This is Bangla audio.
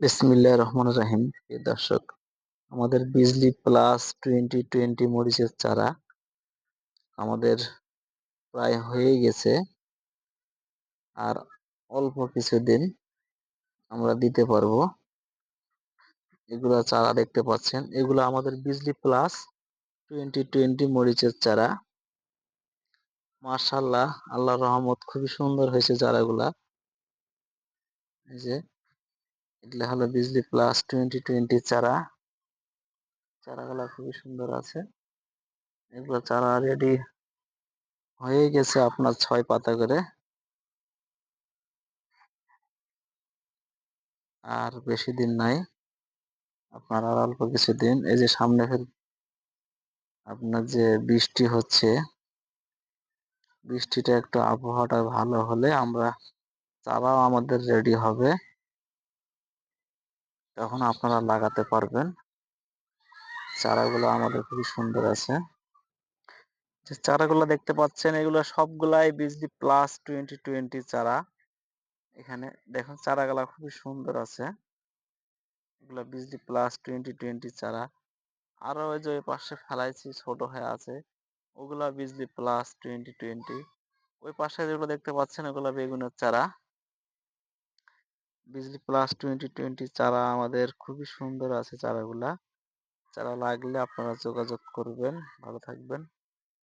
বিসমিল্লাহ রহমান রাহিম। দর্শক, আমাদের বিজলি প্লাস টোয়েন্টি টোয়েন্টি মরিচের চারা আমাদের প্রায় হয়ে গেছে। আর অল্প কিছুদিন আমরা দিতে পারব। এগুলা চারা দেখতে পাচ্ছেন। এগুলো আমাদের বিজলি প্লাস টোয়েন্টি টোয়েন্টি মরিচের চারা। মার্শাল্লাহ আল্লাহ রহমত, খুবই সুন্দর হয়েছে চারাগুলা। এই যে এগুলা হলো বিজলি প্লাস টোয়েন্টি টোয়েন্টি চারা। চারাগুলা খুবই সুন্দর আছে। এগুলো চারা রেডি হয়ে গেছে আপনার ছয় পাতা করে। আর বেশি দিন নাই। আপনার আর অল্প কিছুদিন এই যে সামনে ফের আপনার যে বৃষ্টি হচ্ছে, বৃষ্টিটা একটু আবহাওয়াটা ভালো হলে আমরা চারাও আমাদের রেডি হবে। তখন আপনারা লাগাতে পারবেন। চারাগুলো আমাদের খুবই সুন্দর আছে। যে চারাগুলো দেখতে পাচ্ছেন, এগুলো সবগুলাই বিজলি প্লাস টোয়েন্টি টোয়েন্টি চারা। এখানে দেখুন চারাগুলা খুবই সুন্দর আছে। এগুলো বিজলি প্লাস টোয়েন্টি টোয়েন্টি চারা। আরও ওই যে ওই পাশে ফেলাইছি, ছোট হয়ে আছে। ওগুলা বিজলি প্লাস টোয়েন্টি টোয়েন্টি ওই পাশে যেগুলো দেখতে পাচ্ছেন, ওগুলো বেগুনের চারা। বিজলি প্লাস টোয়েন্টি টোয়েন্টি চারা আমাদের খুবই সুন্দর আছে চারাগুলা। চারা লাগলে আপনারা যোগাযোগ করবেন। ভালো থাকবেন।